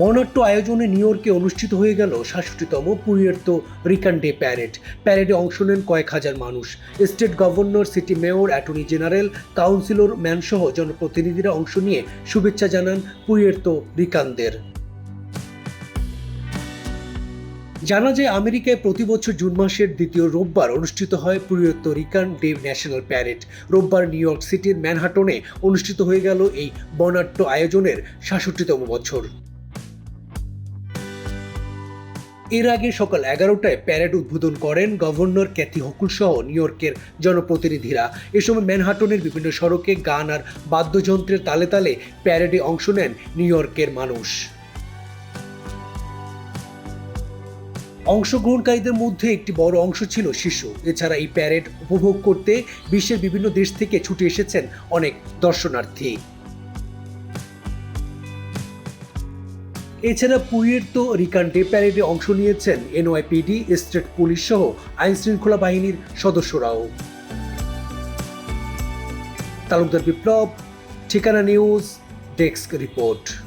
বর্ণাঢ্য আয়োজনে নিউ ইয়র্কে অনুষ্ঠিত হয়ে গেল সাতষট্টিতম পুরিয়ের্তো রিকান ডে প্যারেড। প্যারেডে অংশ নেন কয়েক হাজার মানুষ। State governor, city mayor, attorney general, councillor, ম্যানসহ জনপ্রতিনিধিরা অংশ নিয়ে শুভেচ্ছা জানান পুরিয়ের্তো রিকানদের। জানা যায়, আমেরিকায় প্রতি বছর জুন মাসের দ্বিতীয় রোববার অনুষ্ঠিত হয় Puerto Rican Day National Parade. রোববার নিউ ইয়র্ক সিটির ম্যানহাটনে অনুষ্ঠিত হয়ে গেল এই বর্ণাঢ্য আয়োজনের সাতষট্টিতম বছর। এর আগে সকাল এগারোটায় প্যারেড উদ্বোধন করেন গভর্নর ক্যাথি হকুল সহ নিউ ইয়র্কের জনপ্রতিনিধিরা। এ সময় ম্যানহাটনের বিভিন্ন সড়কে গান আর বাদ্যযন্ত্রের তালে তালে প্যারেডে অংশ নেন নিউ ইয়র্কের মানুষ। অংশগ্রহণকারীদের মধ্যে একটি বড় অংশ ছিল শিশু। এছাড়া এই প্যারেড উপভোগ করতে বিশ্বের বিভিন্ন দেশ থেকে ছুটে এসেছেন অনেক দর্শনার্থী। এছাড়া পুরীর তো রিকান ডে প্যারেডে অংশ নিয়েছেন এনওয়াইপিডি, স্টেট পুলিশ সহ আইন শৃঙ্খলা বাহিনীর সদস্যরাও। তালুকদার বিপ্লব, ঠিকানা নিউজ, ডেস্ক রিপোর্ট।